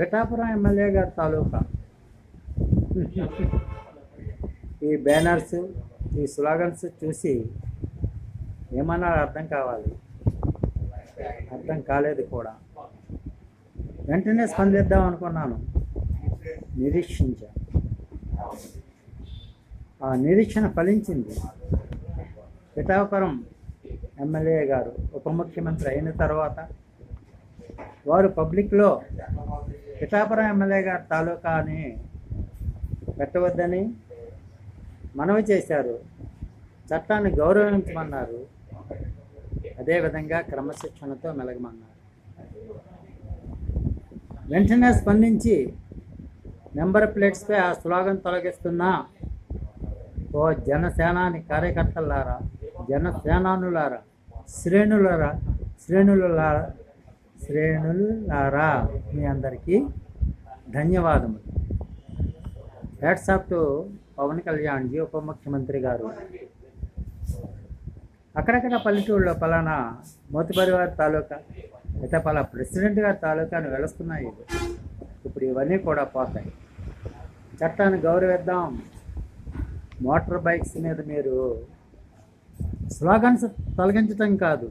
Pithapuram MLA గారి తాలూకా? ఈ banners ఈ స్లోగన్స్ చూసి ఏమన్నా అర్థం కావాలి? అర్థం కాలేదు కూడా. వెంటనే స్పందిద్దాం అనుకున్నాను. నిరీక్షించా. ఆ నిరీక్షణ ఫలించింది. పిఠాపురం ఎమ్మెల్యే గారు ఉప ముఖ్యమంత్రి అయిన తర్వాత వారు పబ్లిక్లో పిఠాపురం ఎమ్మెల్యే గారి తాలూకాని పెట్టవద్దని మనవి చేశారు. చట్టాన్ని గౌరవించమన్నారు. అదేవిధంగా క్రమశిక్షణతో మెలగమన్నారు. వెంటనే స్పందించి నెంబర్ ప్లేట్స్పై ఆ స్లోగన్ తొలగిస్తున్నా ఓ జనసేనాని కార్యకర్తలారా జనసేనానులారా శ్రేణులరా శ్రేణులారా శ్రేణులారా మీ అందరికీ ధన్యవాదములు. Hats off to Pawan Kalyan ji ఉప ముఖ్యమంత్రి గారు. అక్కడక్కడ పల్లెటూళ్ళలో పలానా మోతిపరి వారి తాలూకా అయితే పలా ప్రెసిడెంట్ గారి తాలూకాను వెళుస్తున్నాయి ఇప్పుడు ఇవన్నీ కూడా పోతాయి. చట్టాన్ని గౌరవిద్దాం. మోటార్ బైక్స్ మీద మీరు స్లోగన్స్ తొలగించటం కాదు.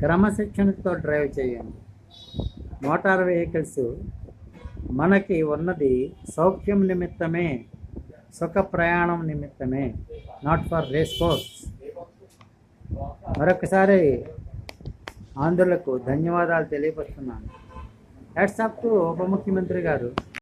క్రమశిక్షణతో డ్రైవ్ చేయండి. మోటార్ వెహికల్స్ మనకి ఉన్నది సౌఖ్యం నిమిత్తమే సుఖ ప్రయాణం నిమిత్తమే నాట్ ఫర్ రేస్ కోర్స్ మరొకసారి ఆంధ్రులకు ధన్యవాదాలు తెలియపరుస్తున్నాను. హ్యాట్సాప్ టు ఉప ముఖ్యమంత్రి గారు.